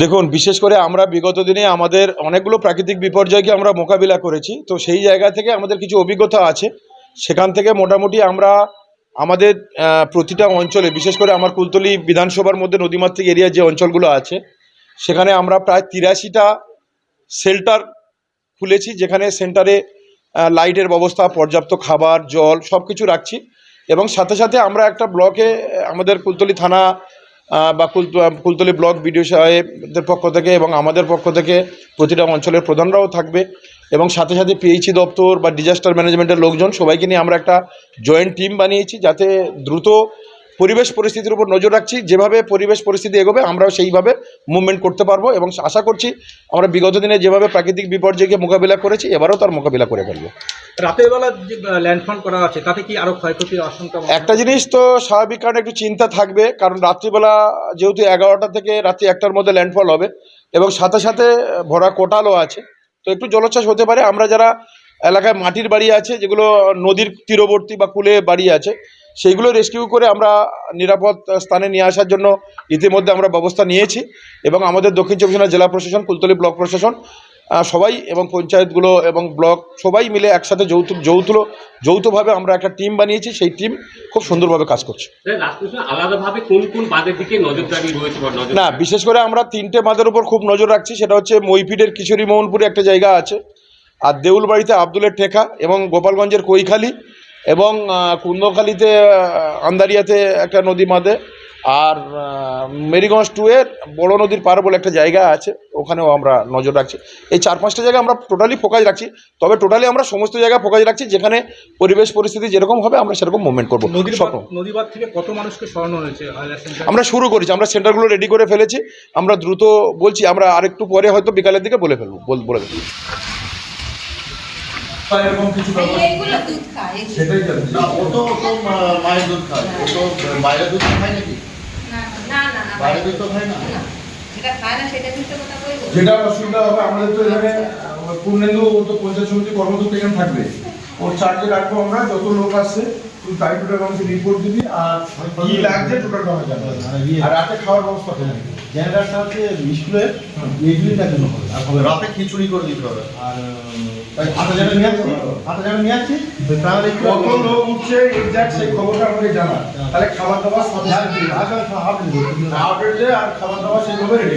দেখুন, বিশেষ করে আমরা বিগত দিনে আমাদের অনেকগুলো প্রাকৃতিক বিপর্যয়কে আমরা মোকাবিলা করেছি, তো সেই জায়গা থেকে আমাদের কিছু অভিজ্ঞতা আছে। সেখান থেকে মোটামুটি আমরা আমাদের প্রতিটা অঞ্চলে, বিশেষ করে আমার কুলতলি বিধানসভার মধ্যে নদীমাতৃক এরিয়ার যে অঞ্চলগুলো আছে, সেখানে আমরা প্রায় তিরাশিটা শেল্টার খুলেছি, যেখানে সেন্টারে লাইটের ব্যবস্থা, পর্যাপ্ত খাবার, জল সব কিছু রাখছি। এবং সাথে সাথে আমরা একটা ব্লকে, আমাদের কুলতলি থানা বা কুল- কুলতলি ব্লক বিডিও সাহেবদের পক্ষ থেকে এবং আমাদের পক্ষ থেকে প্রতিটা অঞ্চলের প্রধানরাও থাকবে এবং সাথে সাথে পিএইচি দপ্তর বা ডিজাস্টার ম্যানেজমেন্টের লোকজন সবাইকে নিয়ে আমরা একটা জয়েন্ট টিম বানিয়েছি যাতে দ্রুত পরিবেশ পরিস্থিতির উপর নজর রাখছি। যেভাবে পরিবেশ পরিস্থিতি এগোবে, আমরাও সেইভাবে মুভমেন্ট করতে পারব এবং আশা করছি আমরা বিগত দিনে যেভাবে প্রাকৃতিক বিপর্যয়কে মোকাবিলা করেছি, এবারও তার মোকাবিলা করে ফেলব। রাতের করা আছে একটা জিনিস তো স্বাভাবিক, কারণে একটু চিন্তা থাকবে, কারণ রাত্রিবেলা যেহেতু এগারোটা থেকে রাত্রি একটার মধ্যে ল্যান্ডফল হবে, এবং সাথে সাথে ভরা কোটালও আছে, তো একটু জলোচ্ছ্বাস হতে পারে। আমরা যারা এলাকায় মাটির বাড়ি আছে, যেগুলো নদীর তীরবর্তী বা কুলে বাড়ি আছে, সেইগুলো রেস্কিউ করে আমরা নিরাপদ স্থানে নিয়ে আসার জন্য ইতিমধ্যে আমরা ব্যবস্থা নিয়েছি, এবং আমাদের দক্ষিণ চব্বিশ জেলা প্রশাসন, কুলতলি ব্লক প্রশাসন সবাই এবং পঞ্চায়েতগুলো এবং ব্লক সবাই মিলে একসাথে যৌথ যৌথ যৌথভাবে আমরা একটা টিম বানিয়েছি সেই টিম খুব সুন্দরভাবে কাজ করছে। আলাদাভাবে কোন কোন বাঁধের দিকে নজরদারি রয়েছে বা নজর না বিশেষ করে আমরা তিনটে বাঁধের উপর খুব নজর রাখছি সেটা হচ্ছে মইফিডের কিশোরী মোহনপুরে একটা জায়গা আছে আর দেউলবাড়িতে আব্দুলের ঠেকা এবং গোপালগঞ্জের কৈখালি এবং কুন্দখালিতে আন্দারিয়াতে একটা নদী বাঁধে আর মেরিগঞ্জ টু এর বড় নদীর পার বলে একটা জায়গা আছে। ওখানেও আমরা নজর রাখছি। এই চার পাঁচটা জায়গায় আমরা টোটালি ফোকাস রাখছি। তবে টোটালি আমরা সমস্ত জায়গায় ফোকাস রাখছি যেখানে পরিবেশ পরিস্থিতি যেরকম হবে আমরা সেরকম মুভমেন্ট করব। নদীবাদ থেকে কত মানুষকে সরানো হয়েছে? আমরা শুরু করেছি আমরা সেন্টারগুলো রেডি করে ফেলেছি। আমরা দ্রুত বলছি আমরা আরেকটু পরে হয়তো বিকালের দিকে বলে ফেলব বল- বলে দেবো। এরকম কিছু দুধ সেটাই না ও তো ও তো মায়ের দুধ খায়। ও তো বাইরের দুধ খায় নাকি? না না না না বাইরের দুধ তো খায় না। যেটা অসুবিধা হবে আমাদের তো এখানে পূর্ণেন্দু তো পঞ্চায়েত সমিতি কর্মদূত এখানে থাকবে। ওর চার্জে রাখব আমরা যত লোক আসছে তুই তাই টোটাল আমাকে রিপোর্ট দিবি আর কি লাগছে টোটাল জানাবি আর রাতে খাওয়ার ব্যবস্থা করবি জেনারেটরটা হচ্ছে স্কুলের মিডউইটার জন্য হবে আর হবে রাতে খিচুড়ি করে দিতে হবে আর আটা নিয়ে আসছি আটা জায়গা নিয়ে আসছি ওই প্রাইমারি কত লোক উঠছে এক্সাক্ট সেই খবরটা আমাকে জানা তাহলে খাবার দাবার আপডেট আর খাবার দাবার সেইভাবে রেডি